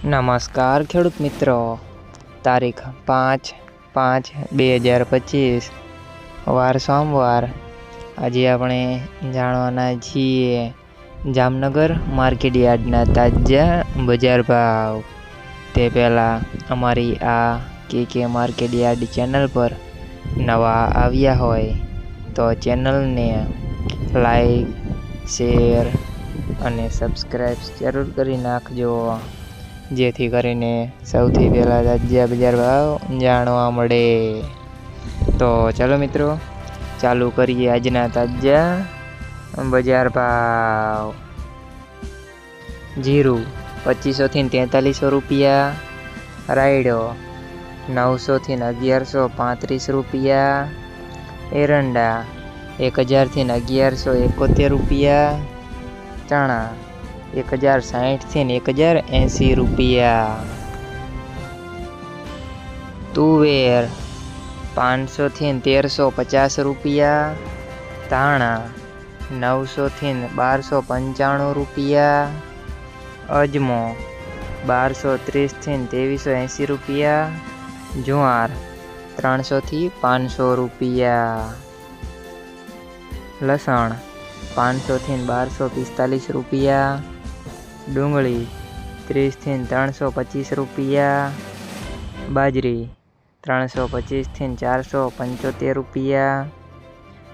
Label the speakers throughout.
Speaker 1: નમસ્કાર ખેડૂત મિત્રો. તારીખ પાંચ પાંચ બે હજાર પચીસ. વાર સોમવાર. આજે આપણે જાણવાના છીએ જામનગર માર્કેટ યાર્ડના તાજા બજાર ભાવ. તે પહેલાં અમારી આ કે કે માર્કેટ યાર્ડ ચેનલ પર નવા આવ્યા હોય તો ચેનલને લાઈક, શેર અને સબસ્ક્રાઈબ જરૂર કરી નાખજો. જેથી કરીને સૌથી પહેલાં તાજા બજાર ભાવ જાણવા મળે. તો ચાલો મિત્રો, ચાલુ કરીએ આજના તાજા બજાર ભાવ. જીરું પચીસોથી તેતાલીસો રૂપિયા, રાયડો નવસોથી અગિયારસો પાંત્રીસ રૂપિયા, એરંડા એક હજારથી અગિયારસો એકોતેર રૂપિયા, ચણા એક હજાર સાહીઠથી ને એક હજાર એંસી રૂપિયા. તુવેર પાંચસોથી ને તેરસો પચાસ રૂપિયા. ધાણા નવસોથી બારસો પંચાણું રૂપિયા. અજમો બારસો ત્રીસથી ને ત્રેવીસો એંસી રૂપિયા. જુવાર ત્રણસોથી પાંચસો રૂપિયા. લસણ પાંચસોથી બારસો પિસ્તાલીસ રૂપિયા. ડુંગળી, ત્રીસથી ત્રણસો પચીસ રૂપિયા. બાજરી ત્રણસો પચીસથી ચારસો પંચોતેર રૂપિયા.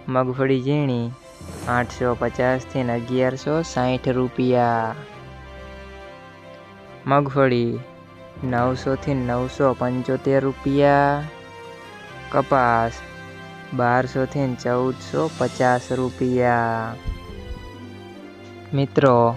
Speaker 1: મગફળી ઝીણી આઠસો પચાસથી અગિયારસો સાઠ રૂપિયા. મગફળી, નવસોથી નવસો પંચોતેર રૂપિયા. કપાસ, બારસોથી ચૌદસો પચાસ રૂપિયા. મિત્રો